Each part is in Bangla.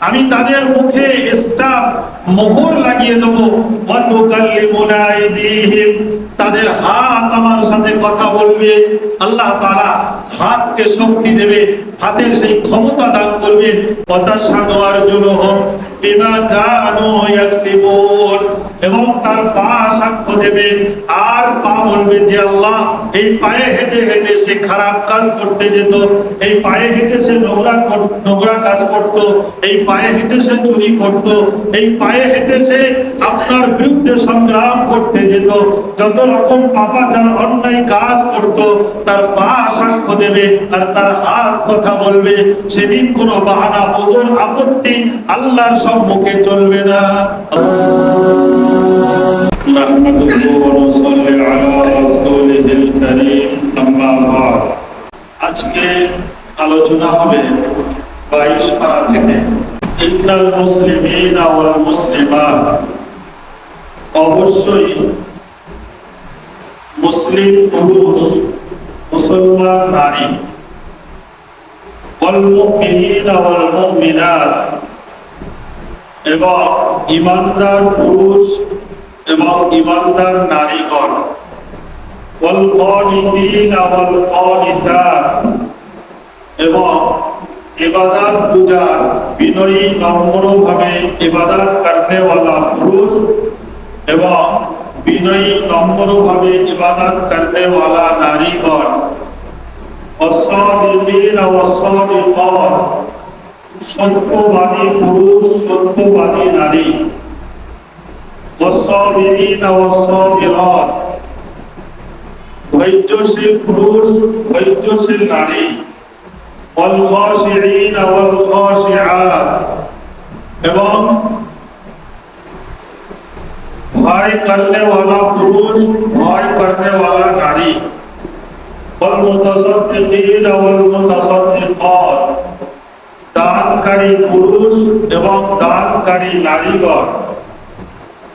আমি তাদের মুখে মোহর লাগিয়ে দেব। তাদের হাত আমার সাথে কথা বলবে। আল্লাহ তারা হাতকে শক্তি দেবে। হাতের সেই ক্ষমতা দান করবেন। কথা সাদু জন্য বিমা এবং তার পা সাক্ষ্য দেবে। আর পা বলবে যে, আল্লাহ, এই পায়ে হেঁটে হেঁটে সে খারাপ কাজ করতে যেত। এই পায়ে হেঁটে সে নোংরা নোংরা কাজ করত। এই পায়ে হেঁটে সে চুরি করত। এই পায়ে হেঁটে সে আপনার বিরুদ্ধে সংগ্রাম করতে যেত। যত রকম পাপা পাপাচার, অন্যায় কাজ করত, তার পা সাক্ষ্য দেবে আর তার হাত কথা বলবে। সেদিন কোনো বাহানা, ওজোর আপত্তি আল্লাহর সম্মুখে চলবে না। نحمده ونصلي على رسوله الكريم أما بعد আজকে আলোচনা হবে বাইশ পারা থেকে ইন্নাল মুসলিমিন ওয়াল মুসলিমাত অবশ্যই মুসলিম পুরুষ মুসলমান নারী ওয়াল মুমিনিন ওয়াল মুমিনাত এবং ইমানদার পুরুষ এবং ইমানদার নারীগণ। এবং বিনয়ী নম্রভাবে এবাদাত কারণেওয়ালা পুরুষ এবং বিনয়ী নম্রভাবে ইবাদত করতে वाला সত্যবাদী পুরুষ, সত্যবাদী নারী। ধৈর্যশীল পুরুষ ধৈর্যশীল নারী والخاشعين والخاشعات এবং ভয় করনে वाला পুরুষ ভয় করনে वाला নারী والمتصدقين والمتصدقات দানকারী পুরুষ এবং দানকারী নারীগণ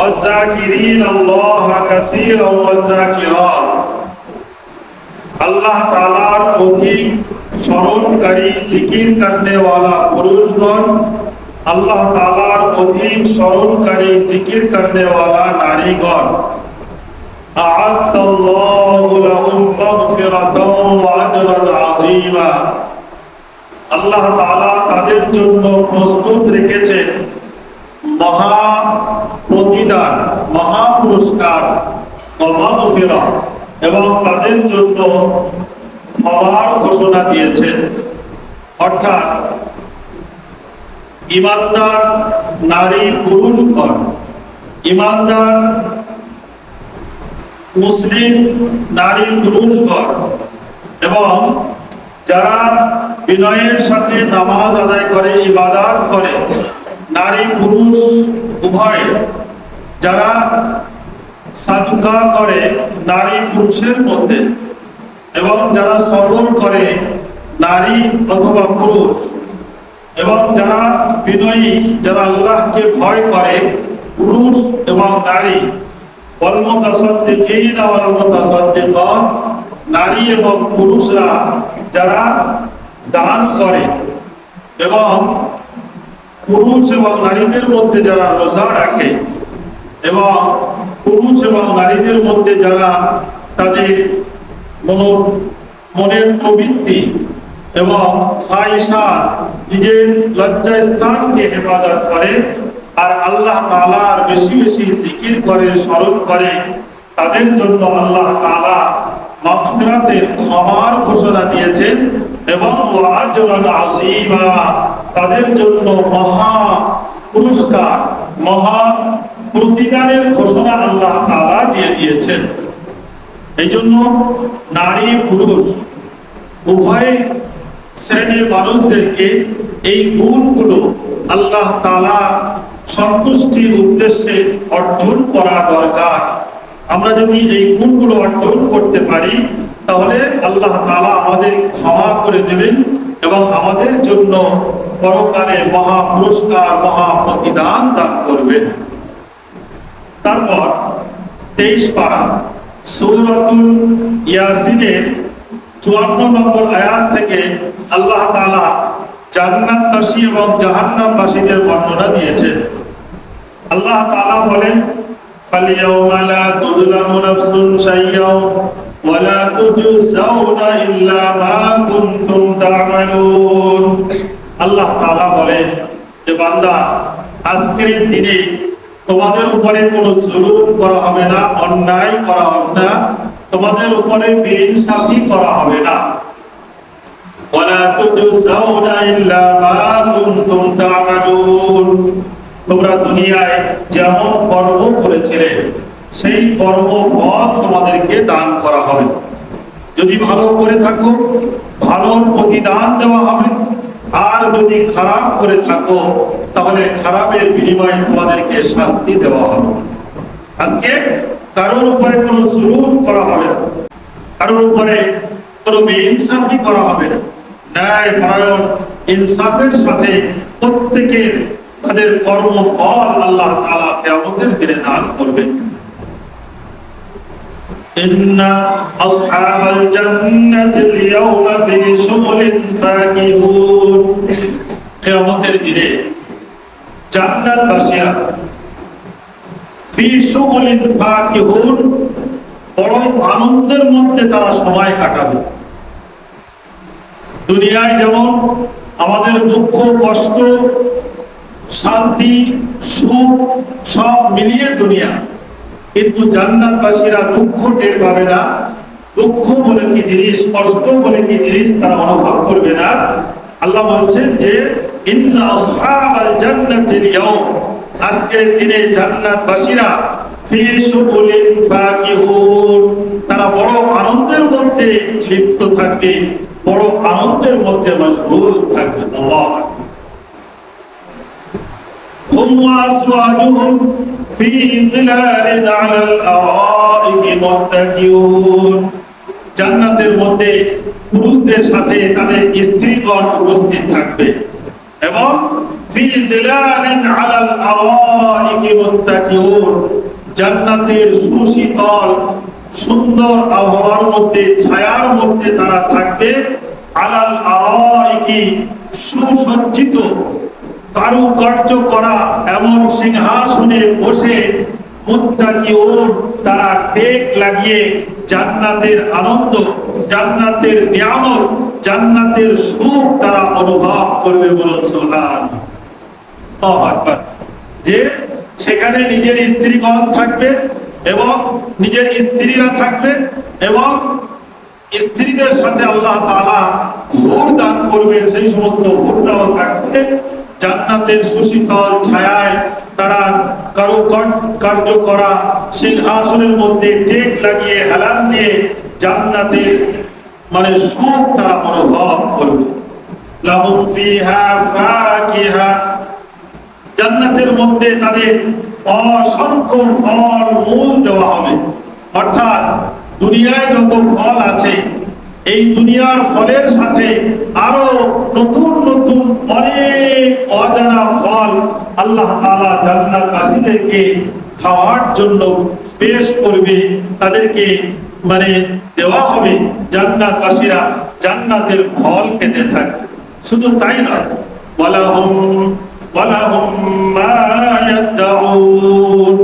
والذاكرين الله كثيرا والذاكرات. আল্লাহ তালার অধিক স্মরণকারী, জিকির করতে ওয়ালা পুরুষগণ, আল্লাহ তালার অধিক স্মরণকারী, জিকির করতে ওয়ালা নারীগণ الله لهم مغفرة আল্লাহ তাআলা তাদের জন্য প্রস্তুত রেখেছেন। মহা প্রতিদান মহা পুরস্কার ও এবং তাদের জন্য ক্ষমার ঘোষণা দিয়েছেন। অর্থাৎ ইমানদার নারী পুরুষগণ ইমানদার মুসলিম নারী পুরুষগণ এবং যারা বিনয়ের সাথে নামাজ আদায় করে, ইবাদত করে, নারী পুরুষ উভয় যারা সাদুকা করে নারী পুরুষের মধ্যে এবং যারা সবর করে নারী অথবা পুরুষ এবং যারা বিনয়ী, যারা আল্লাহকে ভয় করে পুরুষ এবং নারী নারী এবং পুরুষরা যারা দান করে এবং পুরুষ এবং নারীদের মধ্যে যারা রোজা রাখে এবং পুরুষ এবং নারীদের মধ্যে যারা তাদের মনো মনের প্রবৃত্তি এবং নিজের লজ্জা স্থানকে হেফাজত করে আর আল্লাহ তাআলার বেশি বেশি জিকির করে, স্মরণ করে, তাদের জন্য আল্লাহ তালা মাগফিরাতের ক্ষমার ঘোষণা দিয়েছেন এবং তাদের জন্য মহা পুরস্কার, মহা প্রতিদানের ঘোষণা আল্লাহ তাআলা দিয়ে দিয়েছেন। এই জন্য নারী, পুরুষ, উভয় শ্রেণির মানুষদেরকে এই গুণগুলো আল্লাহ তাআলা সন্তুষ্টির উদ্দেশ্যে অর্জন করা দরকার। আমরা যদি এই গুণগুলো অর্জন করতে পারি, তাহলে আল্লাহ তালা আমাদের ক্ষমা করে দেবেন এবং আমাদের জন্য পরকালে মহা পুরস্কার, মহা প্রতিদান দান করবেন। তারপর তেইশ পারা সৌরাতুল ইয়াসিনের চুয়ান্ন নম্বর আয়াত থেকে আল্লাহ তাআলা জান্নাতবাসী এবং জাহান্নামবাসীদের বর্ণনা দিয়েছেন আল্লাহ তাআলা বলেন فَالْيَوْمَ لَا تُظْلَمُ نَفْسٌ شَيْئًا وَلَا تُجْزَوْنَ إِلَّا مَا كُنتُمْ تَعْمَلُونَ আল্লাহ তাআলা বলেন যে বান্দা আজকের দিনে তোমাদের উপরে কোনো জুলুম করা হবে না, অন্যায় করা হবে না। তোমাদের উপরে বেইনসাফি করা হবে না। ওয়ালা তুজজাউনা ইল্লা মা কুনতুম তা'মালুন। তোমরা দুনিয়ায় যেমন কর্ম করেছিলে, সেই কর্ম ফল তোমাদেরকে দান করা হবে। যদি ভালো করে থাকো, ভালোর প্রতিদান দেওয়া হবে। আর যদি খারাপ করে থাকো, তাহলে খারাপের বিনিময়ে তোমাদেরকে শাস্তি দেওয়া হবে। আজকে কারোর উপরে কোনো জুলুম করা হবে না। কারোর উপরে কোনো ইনসাফি করা হবে না। ন্যায় পরায়ণ ইনসাফের সাথে প্রত্যেকের তাদের কর্মফল আল্লাহ তাআলা কিয়ামতের দিনে দান করবেন। إن أصحاب الجنة اليوم في شغل فاكهون কিয়ামতের দিনে জান্নাতবাসীরা ফি শুগলিন ফাকিহুন বড় আনন্দের মধ্যে তারা সময় কাটাবে দুনিয়ায় যেমন আমাদের দুঃখ কষ্ট শান্তি সুখ সব মিলিয়ে দুনিয়া কিন্তু জান্নাতবাসীরা দুঃখ টের পাবে না। দুঃখ বলে কি জিনিস, কষ্ট বলে কি জিনিস, তারা অনুভব করবে না। আল্লাহ বলছেন যে আসহাবাল জান্নাতিল ইয়াউম। আজকের দিনে জান্নাতবাসীরা তারা বড় আনন্দের মধ্যে লিপ্ত থাকবে, বড় আনন্দের মধ্যে থাকবে। في ظلال على الأرائك متكئون জান্নাতের মধ্যে পুরুষদের সাথে তাদের স্ত্রীগণ উপস্থিত থাকবে এবং ফি জিলালিন আলাল আরাইকি মুত্তাকিউন জান্নাতের সুশীতল সুন্দর আবহাওয়ার মধ্যে ছায়ার মধ্যে তারা থাকবে আলাল আরাইকি সুসজ্জিত কারুকার্য করা এমন সিংহাসনে বসে তারা টেক লাগিয়ে জান্নাতের আনন্দ, জান্নাতের নিয়ামত, জান্নাতের সুখ তারা অনুভব করবে যে সেখানে নিজের স্ত্রীগণ থাকবে এবং নিজের স্ত্রীরা থাকবে এবং স্ত্রীদের সাথে আল্লাহ তাআলা হুর দান করবে, সেই সমস্ত হুরটাও থাকবে। জান্নাতের সুশীতল ছায়ায় তারা কারও কার্য করা সিংহাসনের মধ্যে টেক লাগিয়ে হেলান দিয়ে জান্নাতের মানে সুখ তারা অনুভব করবে। লাহুম ফিহা ফাকিহা। জান্নাতের মধ্যে তাদের অসংখ্য ফল মূল দেওয়া হবে। অর্থাৎ দুনিয়ায় যত ফল আছে এই দুনিয়ার ফলের সাথে আরও নতুন নতুন অনেক অজানা ফল আল্লাহ তাআলা জান্নাতবাসীদেরকে খাওয়ার জন্য পেশ করবে, তাদেরকে মানে দেওয়া হবে। জান্নাতবাসীরা জান্নাতের ফল খেতে থাকবে শুধু তাই নয়, ওয়ালাহুম ওয়ালাহুম মা ইয়াদউন।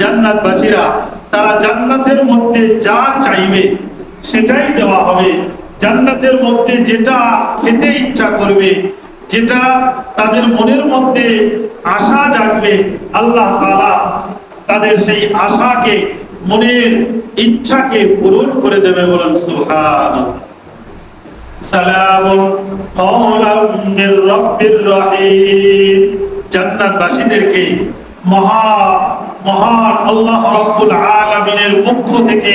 জান্নাতবাসীরা তারা জান্নাতের মধ্যে যা চাইবে সেটাই দেওয়া হবে। জান্নাতের মধ্যে যেটা খেতে ইচ্ছা করবে, যেটা তাদের মনের মধ্যে আশা জাগবে, আল্লাহ তাআলা তাদের সেই আশাকে, মনের ইচ্ছাকে পূরণ করে দেবে বলেন রহিম। জান্নাতবাসীদেরকে মহা, মহান আল্লাহ রাব্বুল আলামিনের পক্ষ থেকে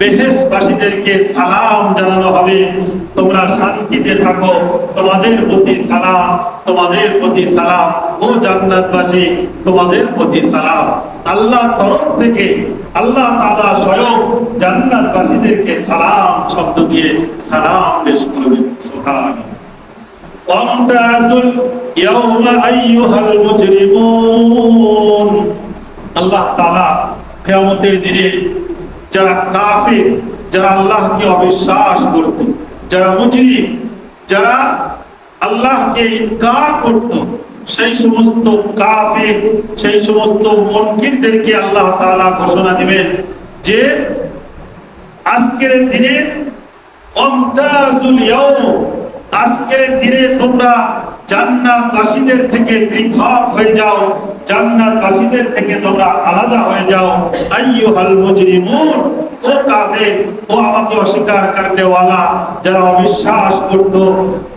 বেহেশবাসীদেরকে সালাম জানানো হবে। তোমরা শান্তিতে থাকো। তোমাদের প্রতি সালাম, তোমাদের প্রতি সালাম। ও জান্নাতবাসী, তোমাদের প্রতি সালাম। আল্লাহ তরফ থেকে আল্লাহ তাআলা স্বয়ং জান্নাতবাসীদেরকে সালাম শব্দ দিয়ে সালাম পেশ করবেন। সুবহানাল্লাহ। ওয়ামতাজুল ইয়াউমা আইয়ুহাল মুজরিমুন। আল্লাহ তাআলা কিয়ামতের দিনে যারা কাফির, যারা আল্লাহকে অবিশ্বাস করত, যারা মুজরিম, যারা আল্লাহকে ইনকার করত, সেই সমস্ত কাফির, সেই সমস্ত মুনকিরদেরকে আল্লাহ তাআলা ঘোষণা দিবেন যে আজকের দিনে অমতাজুল ইয়াউম, আজকের দিনে তোমরা জান্নাতবাসীদের থেকে পৃথক হয়ে যাও, জান্নাতবাসীদের থেকে তোমরা আলাদা হয়ে যাও। আইয়ুহাল মুজরিমুন, ও কাফের, ও আমাকে অস্বীকার করতে ওয়ালা যারা অবিশ্বাস করত,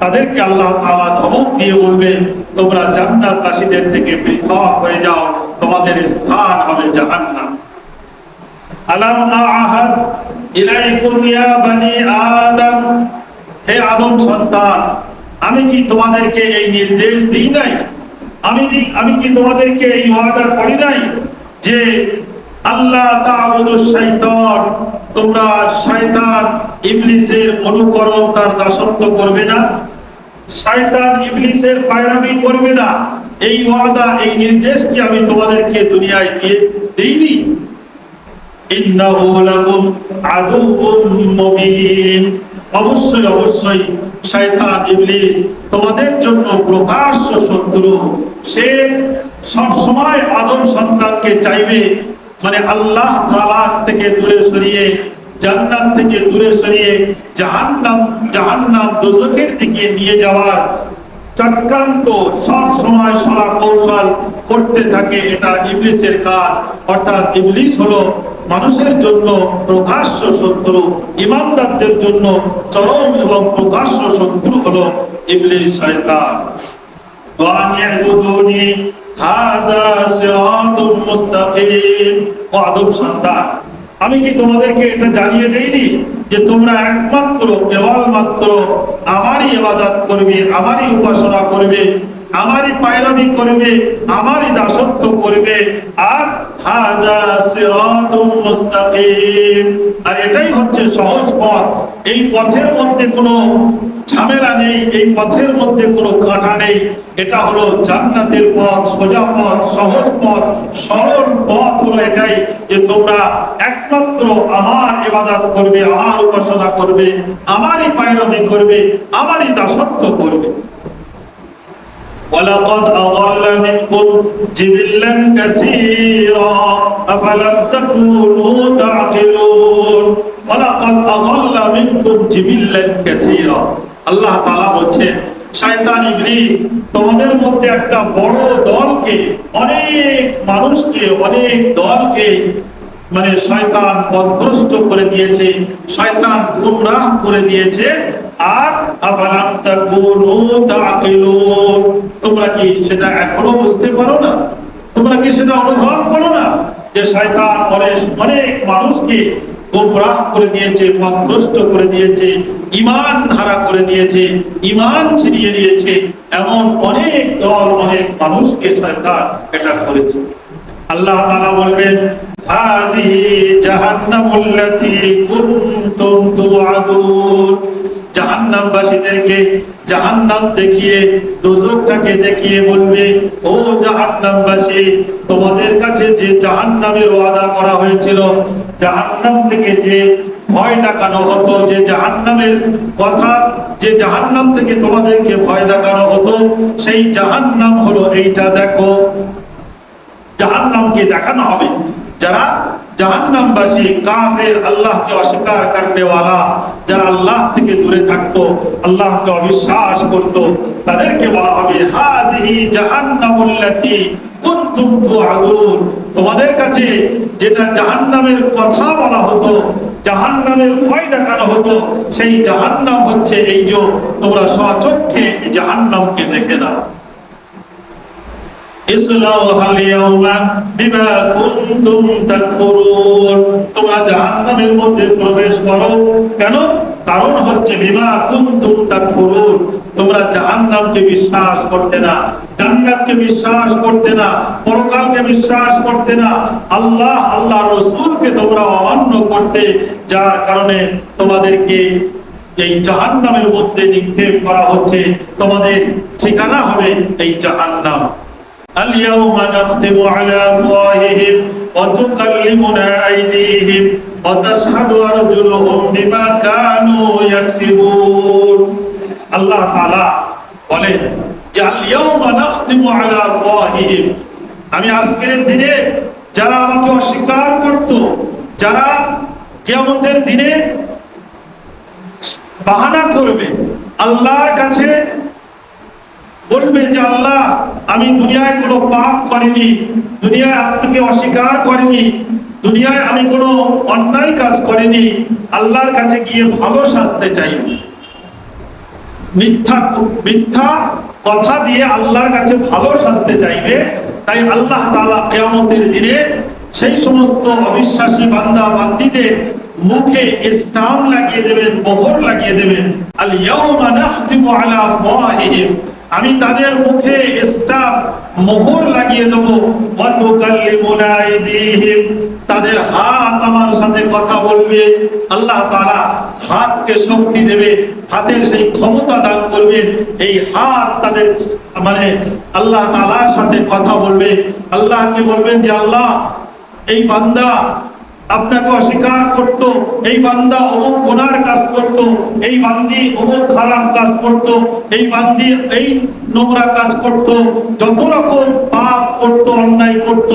তাদেরকে আল্লাহ তাআলা ধমক দিয়ে বলবে, তোমরা জান্নাতবাসীদের থেকে পৃথক হয়ে যাও, তোমাদের স্থান হবে জাহান্নাম। আলাম আহাদ ইলাইকুম ইয়া বানি আদম। হে আদম সন্তান আমি কি তোমাদেরকে এই নির্দেশ দিই নাই? আমি আমি কি তোমাদেরকে এই ওয়াদা করি নাই যে আল্লাহ শাইতান, তোমরা শয়তান ইবলিসের অনুকরণ তার দাসত্ব করবে না? শয়তান ইবলিসের পায়রামি করবে না? এই ওয়াদা, এই নির্দেশ কি আমি তোমাদেরকে দুনিয়ায় দিয়ে দেইনি? ইন্নাহু লাকুম আদুউম মুবিন। অবশ্যই অবশ্যই শয়তান, ইবলিস, তোমাদের জন্য প্রকাশ্য শত্রু। সে সব সময় আদম সন্তানকে চাইবে মানে আল্লাহ তাআলা থেকে দূরে সরিয়ে, জান্নাত থেকে দূরে সরিয়ে, জাহান্নাম জাহান্নাম দোজখের দিকে নিয়ে যাওয়ার চক্রান্ত সব সময় সলা কৌশল করতে থাকে এটা ইবলিসের কাজ। অর্থাৎ ইবলিস হলো মানুষের জন্য প্রকাশ্য শত্রু, ইমানদারদের জন্য চরম এবং প্রকাশ্য শত্রু হল ইবলি শয়তান। আমি কি তোমাদেরকে এটা জানিয়ে দেইনি যে তোমরা একমাত্র, কেবলমাত্র আমারই ইবাদত করবে, আমারই উপাসনা করবে? আমারই পায়রামি করবে, আমারই দাসত্ব করবে। আর মুস্তাকিম। আর এটাই হচ্ছে সহজ পথ। এই পথের মধ্যে কোনো ঝামেলা নেই, এই পথের মধ্যে কোনো কাঁটা নেই। এটা হলো জান্নাতের পথ, সোজা পথ, সহজ পথ, সরল পথ হলো এটাই যে তোমরা একমাত্র আমার ইবাদত করবে, আমার উপাসনা করবে, আমারই পায়রমি করবে, আমারই দাসত্ব করবে। ولقد أضل منكم جبلا كثيرا أفلم تكونوا تعقلون ولقد أضل منكم جبلا كثيرا আল্লাহ তাআলা বলছেন শয়তান ইবলিস তোমাদের মধ্যে একটা বড় দলকে অনেক মানুষকে অনেক দলকে মানে শয়তান পথভ্রষ্ট করে দিয়েছে শয়তান গুমরাহ করে দিয়েছে আর আফালাম তাকুনু তাকিলুন তোমরা কি সেটা এখনও বুঝতে পারো না? তোমরা কি সেটা অনুভব করো না? যে শয়তান অনেক অনেক মানুষকে গোমরাহ করে দিয়েছে পথভ্রষ্ট করে দিয়েছে ইমান হারা করে দিয়েছে ইমান ছিনিয়ে নিয়েছে। এমন অনেক দল, অনেক মানুষকে শয়তান এটা করেছে। আল্লাহ তাআলা বলবেন হাযি জাহান্নামুল্লাতী কুনতুম তুআদুন। জাহান্নামবাসীদেরকে জাহান্নাম দেখিয়ে, দোজখটাকে দেখিয়ে বলবে, ও জাহান্নামবাসী, তোমাদের কাছে যে জাহান্নামের ওয়াদা করা হয়েছিল, জাহান্নাম থেকে যে ভয় দেখানো হতো, যে জাহান্নামের কথা, যে জাহান্নাম থেকে তোমাদেরকে ভয় দেখানো হতো, সেই জাহান্নাম হলো এইটা দেখো। জাহান্নামকে দেখানো হবে। যারা জাহান্নামবাসী কাফের আল্লাহকে অস্বীকার করনেওয়ালা যারা আল্লাহ থেকে দূরে থাকতো, আল্লাহকে অবিশ্বাস করত, তাদেরকে বলা হবে, হাদিহি জাহান্নামুল্লাতি কুনতুম তুআদুন। তোমাদের কাছে যেটা জাহান্নামের কথা বলা হতো, জাহান্নামের ভয় দেখানো হতো, সেই জাহান্নাম হচ্ছে এই যে তোমরা স্বচক্ষে এই জাহান্নামকে দেখে নাও। বিশ্বাস করতে না, জান্নাতকে বিশ্বাস করতে না, পরকালকে বিশ্বাস করতে না। আল্লাহ আল্লাহ রসুলকে তোমরা অমান্য করতে, যার কারণে তোমাদেরকে এই জাহান্নামের মধ্যে নিক্ষেপ করা হচ্ছে। তোমাদের ঠিকানা হবে এই জাহান্নাম। اليوم نختم على أفواههم وتكلمنا أيديهم وتشهد أرجلهم بما كانوا يكسبون আল্লাহ তাআলা বলেন যে আল-ইয়াওমা নাখতিমু আলা আফওয়াহিহিম আমি আজকের দিনে যারা আমাকে অস্বীকার করত যারা কিয়ামতের দিনে বাহানা করবে আল্লাহর কাছে বলবে যে আল্লাহ, আমি দুনিয়ায় কোনো পাপ করিনি, দুনিয়ায় আপনাকে অস্বীকার করিনি, দুনিয়ায় আমি কোনো অন্যায় কাজ করিনি, আল্লাহর কাছে গিয়ে ভালো শাস্তে চাই। মিথ্যা মিথ্যা কথা দিয়ে আল্লাহর কাছে ভালো শাস্তে চাইবে, তাই আল্লাহ তাআলা কিয়ামতের দিনে সেই সমস্ত অবিশ্বাসী বান্দা, বান্দীদের মুখে স্টাম লাগিয়ে দেবেন, মোহর লাগিয়ে দেবেন। আল ইয়াউমা নাখতিমু আলা আফওয়াহিহিম। আমি তাদের মুখে স্টাফ মোহর লাগিয়ে দেব। তাদের হাত আমার সাথে কথা বলবে। আল্লাহ তারা হাতকে শক্তি দেবে, হাতের সেই ক্ষমতা দান করবেন। এই হাত তাদের মানে আল্লাহ তালার সাথে কথা বলবে। আল্লাহকে বলবেন যে, আল্লাহ, এই বান্দা আপনাকে অস্বীকার করত, এই বান্দা অমুক গুনার কাজ করত, এই বান্দি অমুক খারাপ কাজ করত, এই বান্দি এই নোংরা কাজ করত, যত রকম পাপ করত, অন্যায় করত,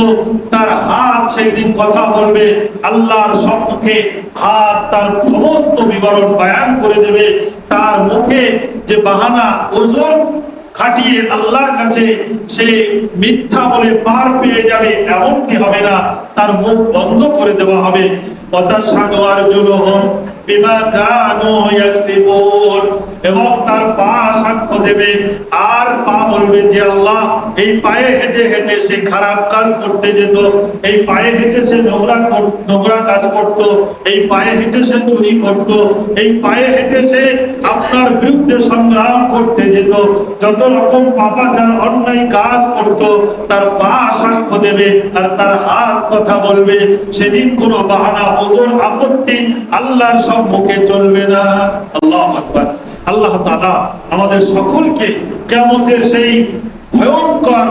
তার হাত সেই দিন কথা বলবে, আল্লাহর সম্মুখে হাত তার সমস্ত বিবরণ বয়ান করে দেবে, তার মুখে যে বাহানা ওজোর খাটিয়ে আল্লাহর কাছে সে মিথ্যা বলে পার পেয়ে যাবে, এমনটি হবে না। তার মুখ বন্ধ করে দেওয়া হবে। ওয়াতাশহাদু আরজুলুহুম বিমা কানো ইয়াকসিবুন। এবং তার পা সাক্ষ্য দেবে। আর পা বলবে যে আল্লাহ, এই পায়ে হেঁটে হেঁটে সে খারাপ কাজ করতে যেত, এই পায়ে হেঁটে সে নোংরা নোংরা কাজ করত, এই পায়ে হেঁটে সে চুরি করত, এই পায়ে হেঁটে সে আপনার বিরুদ্ধে সংগ্রাম করতে যেত। যত রকম পাপাচার, অন্যায় কাজ করত, তার পা সাক্ষ্য দেবে আর তার হাত কথা বলবে। সেদিন কোনো বাহানা, ওজোর আপত্তি আল্লাহর সম্মুখে চলবে না। আল্লাহ আকবার। আল্লাহ তাআলা আমাদের সকলকে কিয়ামতের সেই ভয়ঙ্কর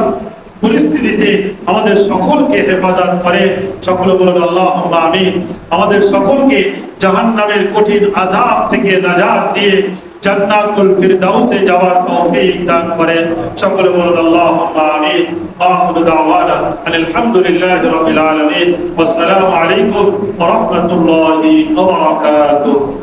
পরিস্থিতিতে আমাদের সকলকে হেফাজত করে। সকলে বলুন আল্লাহ আমিন। আমাদের সকলকে জাহান্নামের কঠিন আযাব থেকে নাজাত দিয়ে জান্নাতুল ফিরদাউসে যাওয়ার তৌফিক দান করেন। সকলে বলুন, আল্লাহুম্মা আমিন। আখিরু দাওয়ানা আলহামদুলিল্লাহি রাব্বিল আলামিন। ওয়াসসালামু আলাইকুম ওয়া রাহমাতুল্লাহি ওয়া বারাকাতুহু।